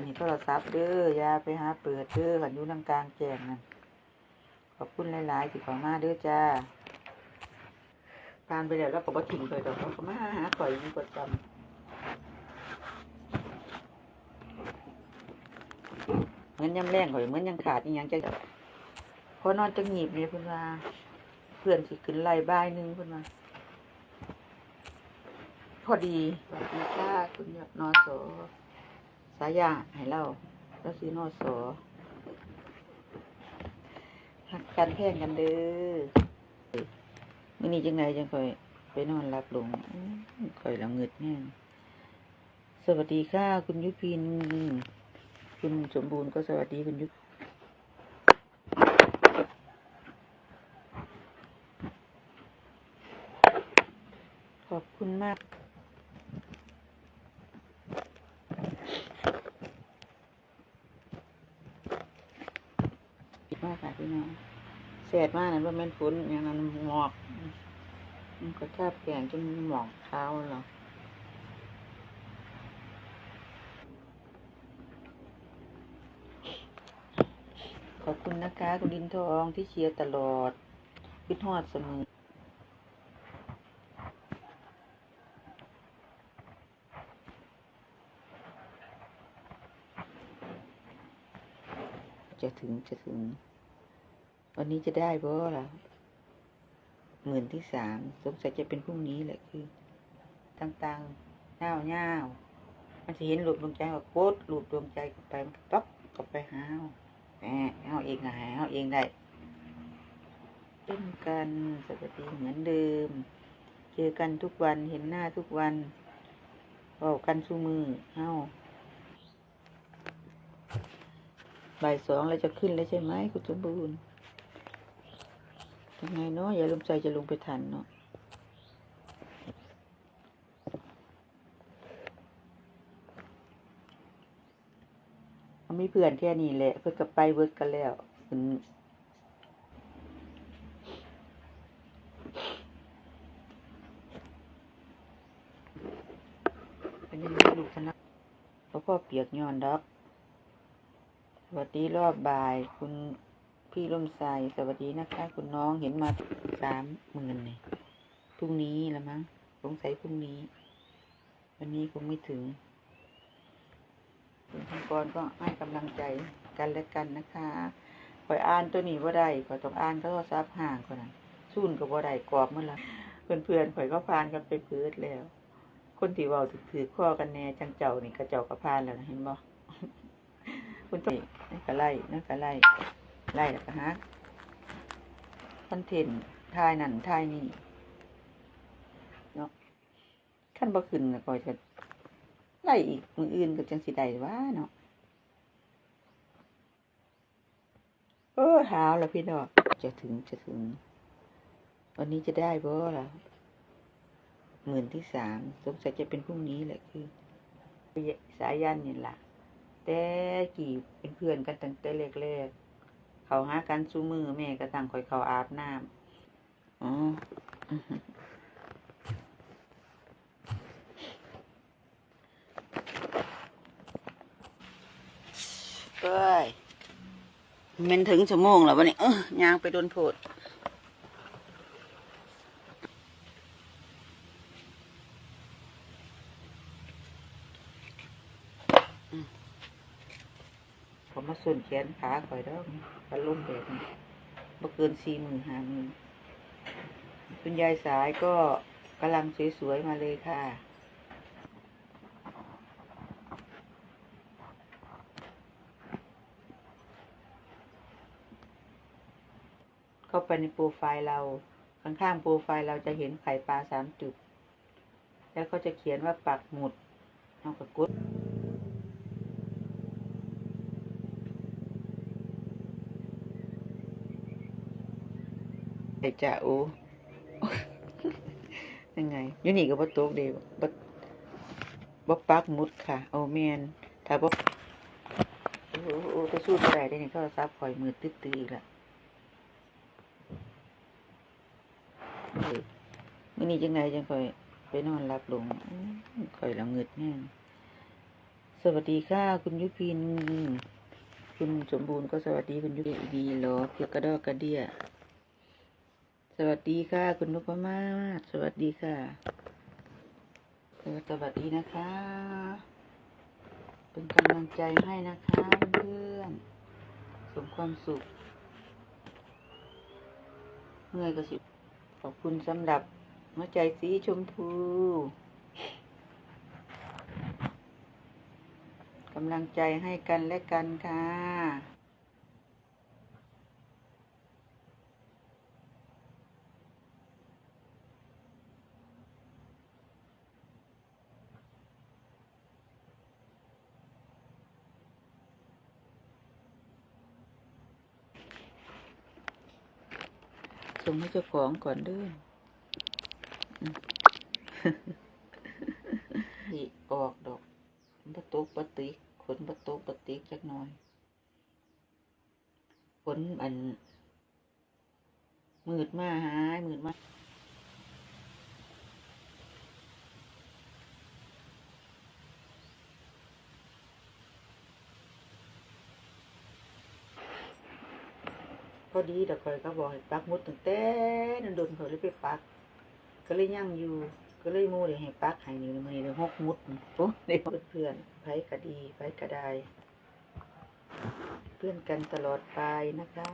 อันนี้โทรศัพท์เด้อยาไปหาเปิดเด้อกันยู่ทางกลางแจงนั่นขอบคุณหลายๆที่ข้ามาเด้อจ้าผ่านไปแล้วแล้วก็บ่ทิ้งเลยดอกเขาก็มาหาข่อยอยู่ประจำเหมือนยำแรงข่อยเหมือนยังขาดอีหยังจะพอนอนจะหงีบเนี่ยเพิ่นว่าเพื่อนสิขึ้นไล่บ้ายหนึงเพิ่นว่าพอดีสวัสดีค่ะคุณยอดนอส สายาให้เราแล้วซีโนอสอหักกันแพงกันเด้อมื่อนี้จังไงจังคอยไปนอนรับลงคอยละเงิดแน่สวัสดีค่ะ คุณยุพิน คุณสมบูรณ์ก็สวัสดีคุณยุขอบคุณมาก ปิดมาก ค่ะพี่น้องแสดมากนั้นว่าแม่นฝนอย่างนั้นหมอกมันก็ชาบแกงจนหมอกเท้าเหรอขอบคุณนะคะ คุณดินทองที่เชียร์ตลอดคิดฮอดเสมอจะถึงจะถึง วันนี้จะได้บ่ล่ะหมื่นที่สามสงสัยจะเป็นพรุ่งนี้แหละคือต่างๆเงาเงามันจะเห็นหลุดดวงใจว่าโคตรหลุดดวงใจเข้าไปมันก็ปั๊บเข้าไปหาเอาแหมเอาเองไงเอาเองได้เล่นกันสวัสดีเหมือนเดิม เจอกันทุกวันเห็นหน้าทุกวันเว้ากันสู้มือเอาบ่ายสองเราจะขึ้นแล้วใช่ไหมคุณสมบูรณ์ ยังไงเนาะอย่าลืมใจจะลงไปทันเนาะเขามีเพื่อนแค่นี้แหละ เพื่อกับไปเวิร์ดกันแล้วอืมเป็นยังไงลูกคณะเพราะพ่อเปียกย้อนดอกสวัสดีรอบบ่ายคุณ พี่ร่มใสสวัสดีนะคะ คุณน้องเห็นมาสามหมื่นเนี่ยพรุ่งนี้ละมั้งสงสัยพรุ่งนี้ วันนี้คงไม่ถึงคุณทงกรก็ให้กำลังใจกันและกันนะคะคอยอ่านตัวนี้ว่าได้คอยต้องอ่านโทรศัพท์ห่างคนนั้นสุ่นกับว่าได้กรอบเมื่อไรเพื่อนเพื่อนๆข่อยก็พานกันไปเพิดแล้ว คนที่เว่าถือข้อกันแน่จังเจ้านี่กระเจ้าก็พานแล้วนะเห็นบ่คุณต้องนั่นก็ไล่นั่นก็ไล่ ไล่แล้วก็ฮะคอนเทนต์ทายนั่นทายนี่เนาะขั้นบ่ขึ้นแล้วก็จะไล่อีกมืออื่นก็จังสิได้ว่าเนาะเออหาวแล้วพี่ดอกจะถึงจะถึง วันนี้จะได้บ่ล่ะหมื่นที่สามสงสัยจะเป็นพรุ่งนี้แหละคือ สายยันนี่ละแต่กี่เป็นเพื่อนกันตั้งแต่แรกๆ เขาหากันสู้มือแม่ก็ตั้งคอยเขาอาบน้ำอ๋ออื้อหือเอ้ยมันถึงชั่วโมงแล้ววันนี้เออย่างไปโดนโพดผมมาส่ว นแขนขาคอยแล้วพัดลมแบบนี้บ่เกินสี่หมื่นห้าหมื่นคุณยายสายก็กำลังสวยๆมาเลยค่ะ เข้าไปในโปรไฟล์เรา ข้างๆโปรไฟล์เราจะเห็นไข่ปลาสามจุด แล้วก็จะเขียนว่าปักหมุดเอากระกุด ไอ้จ่าโอยังไงยูนี่ก็บ่ตกเดีบ่บ่ปักมุดค่ะ โอแมนถ้าบ่โอ้โหโอ้ไปสู้บ่ได้ได้นี่โทรศัพท์ข่อยมือตึ๊ดๆอีกละมื้อนี้จังไงจังค่อยไปนอนหลับลงค่อยละเงิดแน่สวัสดีค่ะ คุณยุพิน คุณสมบูรณ์ก็สวัสดีคุณยุพินดีหรอเกี่ยกระดอกกระเดีย วัสดีค่ะ คุณนพมาศสวัสดีค่ะ สวัสดีนะคะ เป็นกำลังใจให้นะคะเพื่อนสมความสุขเมื่อยก็สิขอบคุณสำหรับหัวใจสีชมพูกำลังใจให้กันและกันค่ะ ส่งให้เจ้าของก่อนเด้วยนี่ออกดอกบะตุกบะติขนบะตุกบะติจักหน่อยขนอันมืดมาหายมืดมา พอดีแต่คอยก็บอกให้ปักมุดตั้งแต่นันโดนเขาเลยไปปัก ก็เลยย่างอยู่ ก็เลยม่เลยให้ปักให้นี่มันเลยหกมุดโอ้เด็กเพื่อนไผก็ดีไผก็ไดเพื่อนกันตลอดไปนะคะ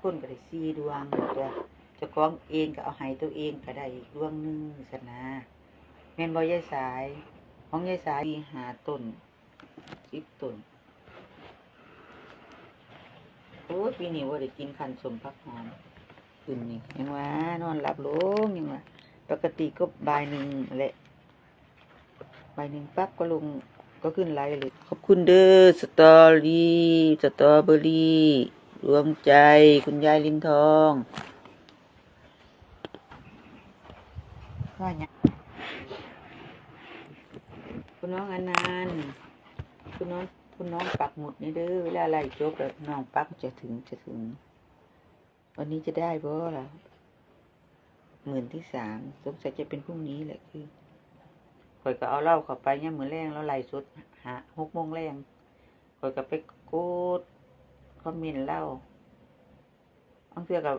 คนก็ได้ซีดวงตัวเจะคล้องเองก็เอาให้ตัวเองก็ได้อีกดวงหนึ่งสนะแม่นบอยายสาย ของยายสายมีหาต้นสิบต้นโอ้ยปีนี้ว่าได้กินขันสมพักหอมขึ้นนี่ยังว่านอนหลับลงยังว่าปกติก็บ่ายหนึ่งแหละบ่ายหนึ่งปั๊บก็ลงก็ขึ้นไลฟ์เลยขอบคุณเด้อสตอรี่สตรอเบอรี่รวมใจคุณยายลินทองว่าเนี่ยคุณน้องอนันต์คุณน้อง คุณน้องปักหมุดนี่เด้อเวลาไล่จบแล้วน้องปักจะถึงจะถึง วันนี้จะได้บ่ล่ะหมื่นที่สามสงสัยจะเป็นพรุ่งนี้แหละคือข่อยก็เอาเหล้าเข้าไปเนี่ยเหมือนแรงแล้วไล่สุดหาหกโมงแรงข่อยก็ไปกดคอมเมนต์เหล้าบางเทื่อกับ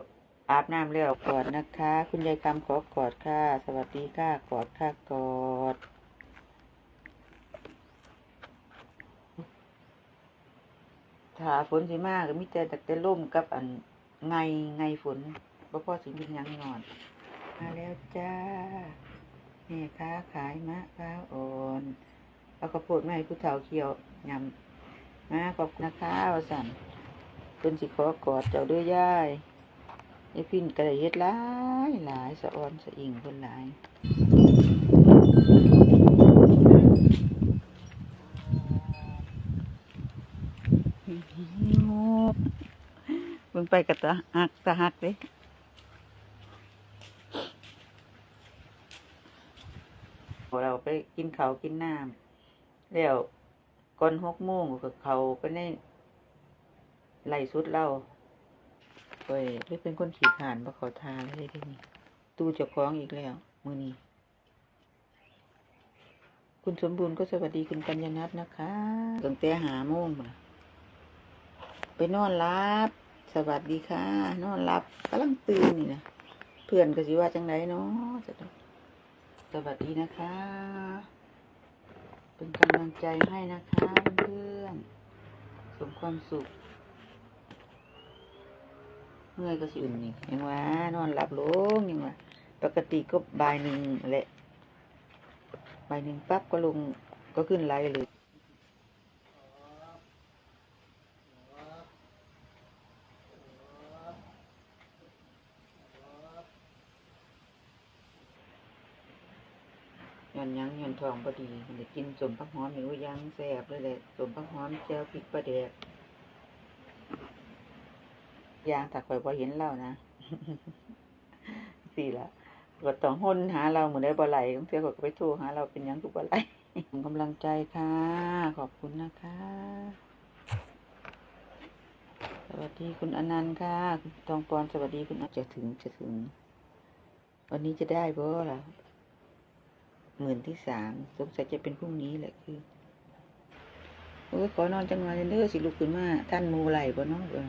อาบน้ำแล้วกอดนะคะ คุณยายคำขอกอดค่ะ สวัสดีค่ะกอดค่ะกอด ถ้าฝนสิมากก็มีแต่แต่แต่ล่มกับอันไงไงฝนบ่พ่อสิมีหยังนอน มาแล้วจ้าแม่ค้าขายมะพร้าวอ่อนเอากระโพดมาให้ผู้เฒ่าเคียวยำมาขอบคุณนะคะวสันเพิ่นสิขอกอดเจ้าด้วยย่ายยายพินกระดเฮ็ดหลายหลายสะออนสะอิงเพิ่นหลาย งบเบิ่ง ไปกับตาหักตาหักเลยเราไปกินเขากินน้ำแล้วก่อนหกโมงก็เขาไปในไล่สุดเราไปเลยเป็นคนขี่ผ่านมาขาทานเลยทีนี้ตู้เจ้าของอีกแล้ว มือนี้คุณสมบูรณ์ก็สวัสดีคุณกัญญนัทนะคะตั้งแต่หาโมงมาไปนอนรับ สวัสดีค่ะ นอนรับกำลังตื่นนี่นะเพื่อนก็สิว่าจังไดเนาะสวัสดีนะคะ เป็นกำลังใจให้นะคะเพื่อนสมความสุขเมื่อยก็สิอุ่นนี่ยังว่านอนหลับลงยังว่าปกติก็บ่ายหนึ่งแหละบ่ายหนึ่งปั๊บก็ลงก็ขึ้นไลฟ์เลยอนหยังย้อน ทองพอดีมันได้กินสมพักหอมอยู่ยังแซ่บเลยแหละสมพักหอมแจ่วพริกปลาแดกยางถ้าข่อยพอเห็นเล่านะสี่ละก็ต้องห้นหาเราเหมือนได้บ่ไหลต้องเที่ยวก็ไปโทรหาเราเป็นยังทุกบ่ไหลกำลังใจค่ะ ขอบคุณนะคะ สวัสดีคุณอนันต์ค่ะคุณทองปอนสวัสดีคุณจะถึงจะถึง วันนี้จะได้บ่ล่ะ หมื่นที่สามสงสัยจะเป็นพรุ่งนี้แหละคือ โอ้ยขอนอนจังหวะเด้อสิลุกขึ้นมาท่านมูไหลบ่เนาะเออ